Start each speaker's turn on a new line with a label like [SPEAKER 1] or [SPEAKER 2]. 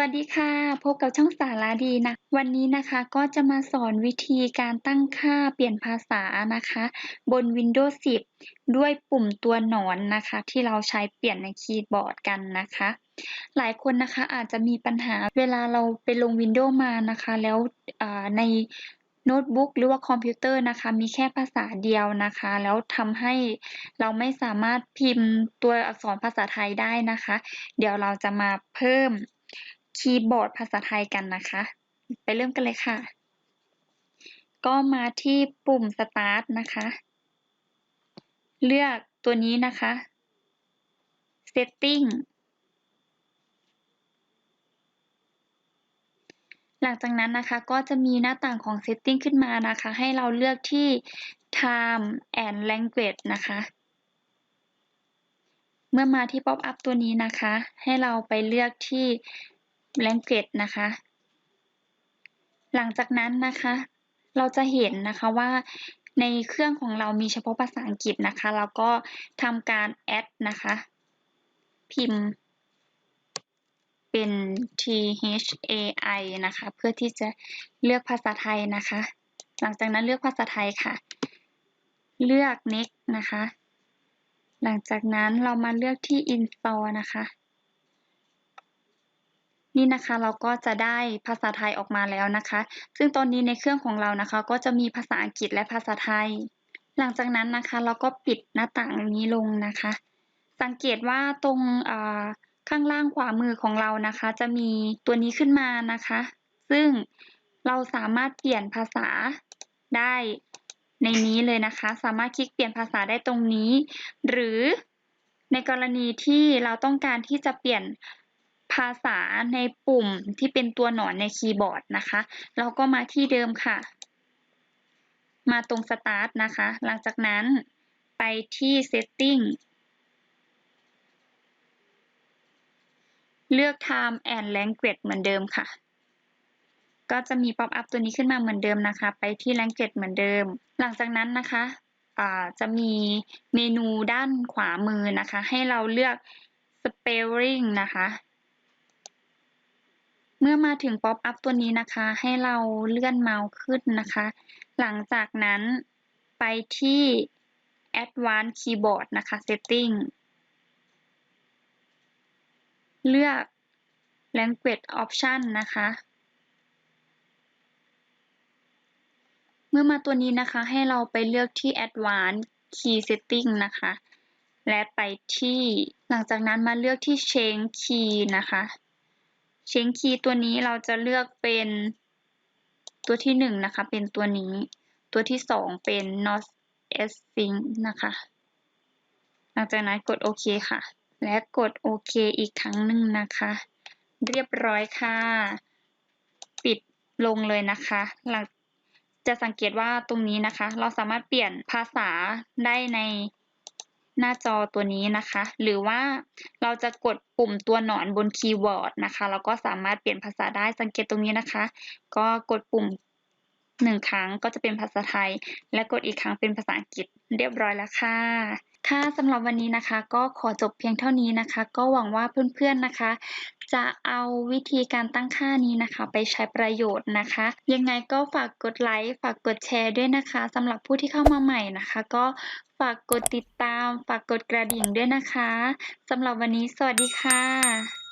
[SPEAKER 1] วัสดีค่ะ พบกับช่องสาระดีนะ วันนี้นะคะก็จะมาสอนวิธีการตั้งค่าเปลี่ยนภาษานะคะ บน Windows 10 ด้วยปุ่มตัวหนอนนะคะ ที่เราใช้เปลี่ยนในคีย์บอร์ดกันนะคะ หลายคนนะคะอาจจะมีปัญหาเวลาเราไปลง Windows มานะคะ แล้วในโน้ตบุ๊กหรือว่าคอมพิวเตอร์นะคะ มีแค่ภาษาเดียวนะคะ แล้วทำให้เราไม่สามารถพิมพ์ตัวอักษรภาษาไทยได้นะคะ เดี๋ยวเราจะมาเพิ่ม คีย์บอร์ดภาษาไทยกันนะคะ ไปเริ่มกันเลยค่ะ ก็มาที่ปุ่ม Start นะคะ เลือกตัวนี้นะคะ Setting หลังจากนั้นนะคะก็จะมีหน้าต่างของ Setting ขึ้นมานะคะ ให้เราเลือกที่ Time and Language นะคะเมื่อมาที่ Pop up ตัวนี้นะคะ ให้เราไปเลือกที่ Language นะคะ หลังจากนั้นนะคะ เราจะเห็นนะคะว่าในเครื่องของเรามีเฉพาะภาษาอังกฤษนะคะ แล้วก็ทำการ add นะคะ พิมพ์ เป็น thai นะคะ เพื่อที่จะเลือกภาษาไทยนะคะ หลังจากนั้นเลือกภาษาไทยค่ะ เลือก next นะคะ หลังจากนั้นเรามาเลือกที่ install นะคะ นี่นะคะเราก็จะได้ภาษาไทยออกมาแล้วนะคะ ซึ่งตอนนี้ในเครื่องของเรานะคะ ก็จะมีภาษาอังกฤษและภาษาไทย หลังจากนั้นนะคะ เราก็ปิดหน้าต่างนี้ลงนะคะ สังเกตว่าตรงข้างล่างขวามือของเรานะคะ จะมีตัวนี้ขึ้นมานะคะ ซึ่งเราสามารถเปลี่ยนภาษาได้ในนี้เลยนะคะ สามารถคลิกเปลี่ยนภาษาได้ตรงนี้ หรือในกรณีที่เราต้องการที่จะเปลี่ยน ภาษาในปุ่มที่เป็นตัวหนอนในคีย์บอร์ดนะคะ เราก็มาที่เดิมค่ะ มาตรง Start นะคะ หลังจากนั้นไปที่ Setting เลือก Time and Language เหมือนเดิมค่ะ ก็จะมี pop up ตัวนี้ขึ้นมาเหมือนเดิมนะคะ ไปที่ Language เหมือนเดิม หลังจากนั้นนะคะจะมีเมนูด้านขวามือนะคะ ให้เราเลือก Spelling นะคะ เมื่อมาถึง Pop up ตัวนี้นะคะ ให้เราเลื่อนเมาส์ขึ้นนะคะ หลังจากนั้นไปที่ Advanced Keyboard นะคะ Setting เลือก Language Option นะคะ เมื่อมาตัวนี้นะคะให้เราไปเลือกที่ Advanced Key Setting นะคะ และไปที่หลังจากนั้นมาเลือกที่ Change Key นะคะ เชงคีย์ตัวนี้เราจะเลือกเป็นตัวที่หนึ่งนะคะ เป็นตัวนี้ ตัวที่สองเป็น not s sync นะคะ หลังจากนั้นกดโอเคค่ะ และกดโอเคอีกครั้งหนึ่งนะคะ เรียบร้อยค่ะ ปิดลงเลยนะคะ หลังจะสังเกตว่าตรงนี้นะคะ เราสามารถเปลี่ยนภาษาได้ใน หน้าจอตัวนี้นะคะ หรือว่าเราจะกดปุ่มตัวหนอนบนคีย์บอร์ดนะคะเราก็สามารถเปลี่ยนภาษาได้สังเกตตรงนี้นะคะ ก็กดปุ่มหนึ่งครั้งก็จะเป็นภาษาไทย และกดอีกครั้งเป็นภาษาอังกฤษเรียบร้อยแล้วค่ะ ค่ะสำหรับวันนี้นะคะ ก็ขอจบเพียงเท่านี้นะคะ ก็หวังว่าเพื่อนๆนะคะ จะเอาวิธีการตั้งค่านี้นะคะ ไปใช้ประโยชน์นะคะ ยังไงก็ฝากกดไลค์ฝากกดแชร์ด้วยนะคะสำหรับผู้ที่เข้ามาใหม่นะคะ ก็ฝากกดติดตาม ฝากกดกระดิ่งด้วยนะคะสำหรับวันนี้สวัสดีค่ะ